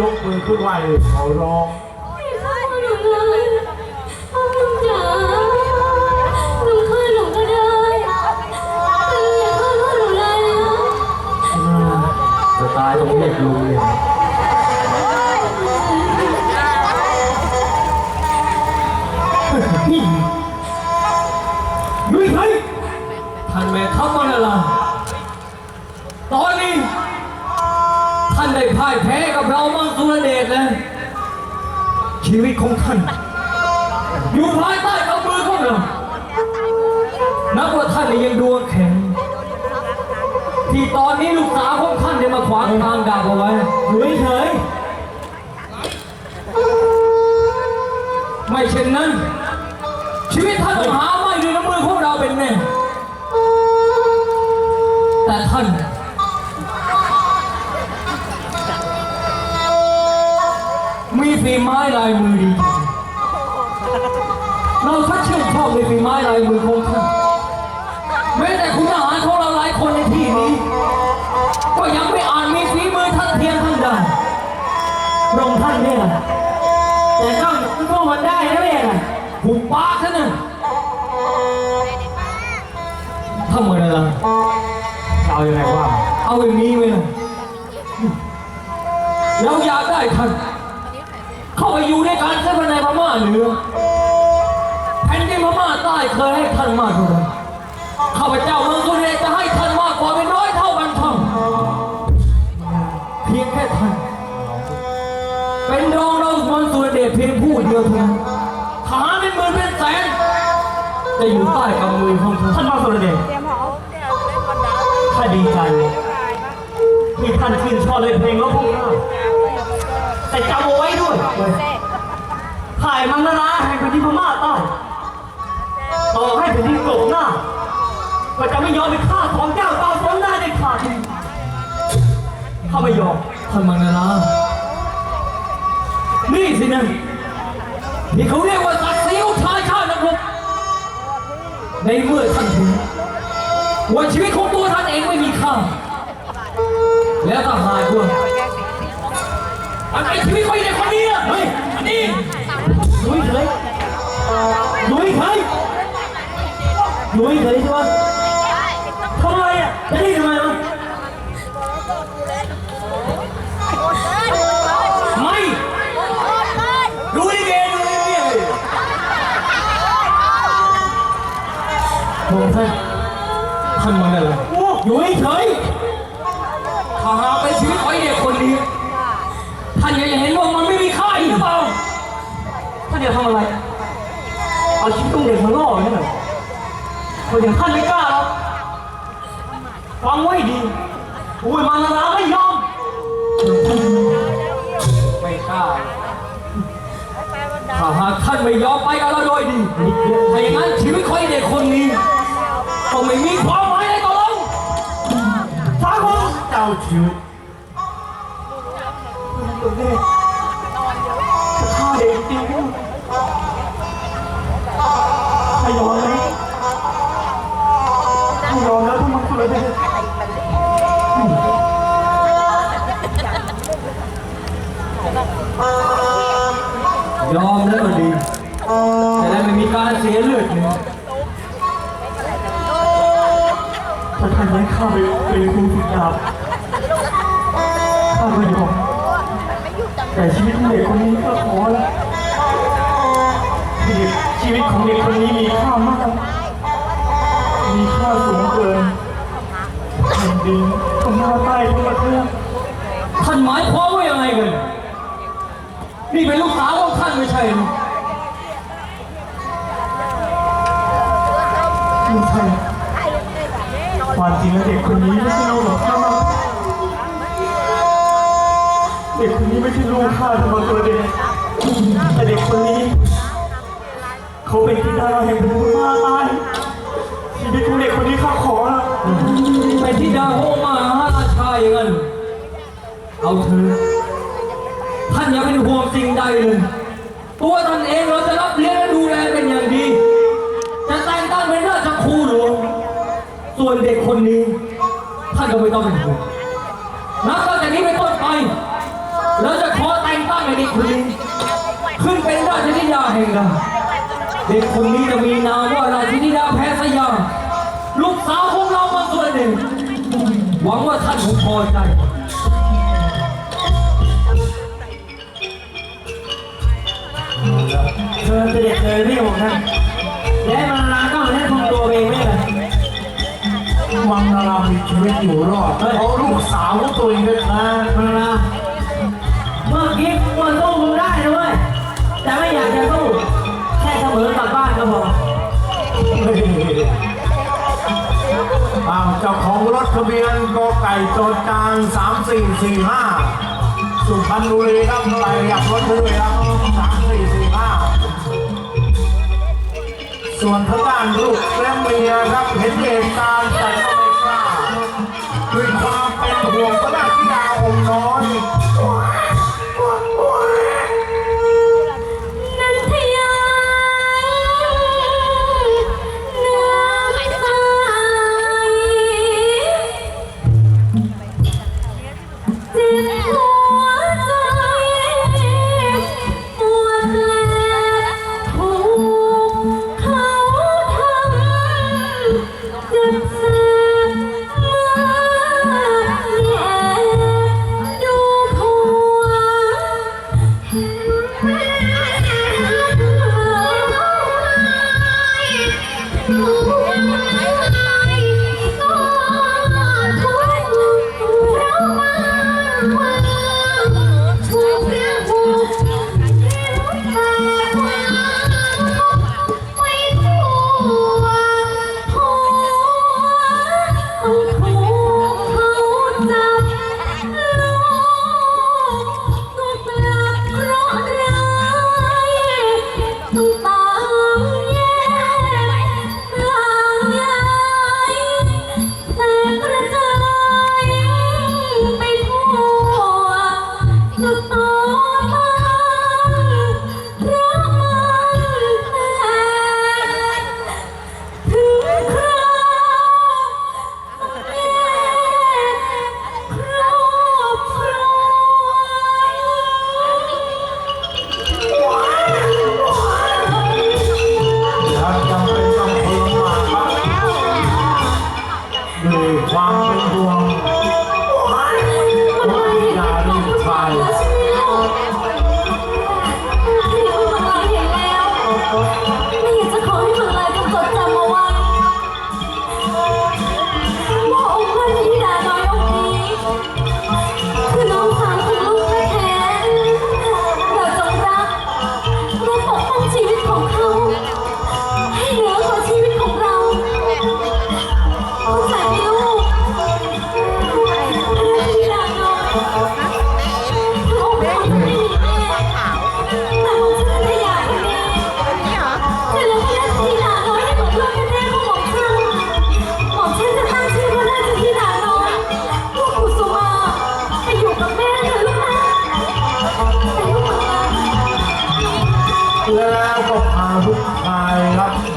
พูดไหวขอร้องไม่ฆ่าหนูเลยพ่อหนูจ๋าหนูฆ่าหนูก็ได้แต่อย่าฆ่าพ่อหนูเลยนะจะตายตรงเรียกลุงเนี่ยยุ้ยเฮ้ยท่านแม่ทัพมันอะไพ่ายแพ้กับเรามังสุรเดชแล้วชีวิตของท่าน อยู่ภายใต้กำมือของเรานับว่าท่านยังดวงแข็ง ที่ตอนนี้ลูกสาวของท่านได้มาขวางทางดาบเอาไว้อยู่เฉยไม่เช่นนั้น ชีวิตท่านต้องหาไม่ด้วยน้ำมือของเราเป็นแน่แต่ท่าน มีฝีไม้ลายมือดี เราชักชื่นชอบในฝีไม้ลายมือของท่านแม้แต่คุณทหารของเราหลายคนในที่นี้ ก็ยังไม่อ่านมีฝีมือท่านเทียมท่านได้พระองค์ท่านเนี่ยแต่เจ้าพวกมันได้นะเนี่ยหุบปากซะนะทำไมล่ะจะเอายังไงว่า เอาอย่างนี้ไหมล่ะเราอยากได้ท่าน เคยให้ท่านมากเท่าไหร่ข้าพเจ้าเมืองสุรินทร์จะให้ท่านมากกว่าเป็นร้อยเท่าพันเท่าเพียงแค่ท่านเป็นรองเราเมืองสุรินทร์เพียงผู้เดียวเท่านั้นทหารเป็นหมื่นเป็นแสนจะอยู่ใต้กำมือของท่านท่านมาสุรเดชข้าดีใจที่ท่านชื่นชอบในเพลงรบพงข้าแต่จำเอาไว้ด้วยถ่ายมังนาราแห่งแผ่นดินพม่าใต้ ต่อให้แผ่นดินกลบหน้าก็จะไม่ยอมไปฆ่าสองเจ้าตาสองหน้าเด็ดขาดข้าไม่ยอมท่านมังนารานี่สินะที่เขาเรียกว่าศักดิ์ศรีของชายชาตินักรบในเมื่อท่านถึงว่าชีวิตของตัวท่านเองไม่มีค่า แล้วถ้าหากว่าอันไหนชีวิตของไอ้เด็กคนนี้อะเฮ้ยอันนี้ยุ้ยเฉยยุ้ยเฉย อยุ้ยเฉยใช่ไหมทำไมอะจะได้ทำไมวะไม่ ดูดิเกดูดิเกโอ้ท่านท่านมันอะไรโอ้อยู่เฉยๆถ้าหากเป็นชีวิตของไอ้เด็กคนนี้ ท่านยังเห็นว่ามันไม่มีค่าอีกหรือเปล่า ท่านจะทำอะไร เอาชีวิตของเด็กมาล่อเนี่ยเหรอ คนอย่างท่านไม่กล้าหรอกฟังไว้ดีอุ้ยมานาราไม่ยอม ไม่กล้าถ้าหากท่านไม่ยอมไปกับเราโดยดีถ้าอย่างนั้นชีวิตของไอ้เด็กคนนี้ก็ไม่มีความหมายในตกลงฟังผมเจ้าชีวิต ข้าไปเป็นครูฝึกดาบข้าก็ยอมแต่ชีวิตของเด็กคนนี้ก็ขอละเด็กชีวิตของเด็กคนนี้มีค่ามาก มีค่าสูงเกินแผ่นดินของหน้าใต้ทั้งประเทศท่านหมายความว่ายังไงกัน นี่เป็นลูกสาวของท่านไม่ใช่หรือไม่ใช่ ความจริงแล้วเด็กคนนี้ไม่ใช่ลูกของข้าเด็กคนนี้ไม่ใช่ลูกข้าทั้งหมตัวเด็กแต่เด็กคนนี้ เขาเป็นธิดาแห่งพม่าใต้ชีวิตของเด็กคนนี้ข้าขอละเป็นที่ดาวโฮมาหาราชาอย่างนั้นเอาเถอะท่านอย่าเป็นห่วงสิ่งใดเลยตัวท่านเองเราจะรับเลี้ยงและดูแลเป็นอย่างดี วนเด็กคนนี้ท่านก็ไม่ต้องเป็นห่วงนับตั้งแต่นี้เป็นต้นไปเราจะขอแต่งตั้งแห่งดาเด็กคนนี้จะมีนามว่าราชินีดาแพทย์สยามลูกสาวของเรามาส่วนหนึ่งหวังว่าท่านคงพอใจเชิญเสด็จเลยพี่ผมท่านและมันลา วังนารามีชีวิตอยู่รอดเพราะลูกสาวของตัวเองด้วยนะมันลาเมื่อกี้มันสู้มึงได้นะเว้ยแต่ไม่อยากจะสู้แค่เสมอกลับบ้านก็พออ้าวเจ้าของรถทะเบียนกไก่โจดจานสามสี่สี่ห้าสุพรรณบุรีครับไปยับรถด้วยครับสามสี่สี่ห้าส่วนทางด้านลูกและเมียครับเห็นเหตุการณ์แต่ก็ไม่กล้า ด้วยความเป็นห่วงพระราช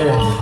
เห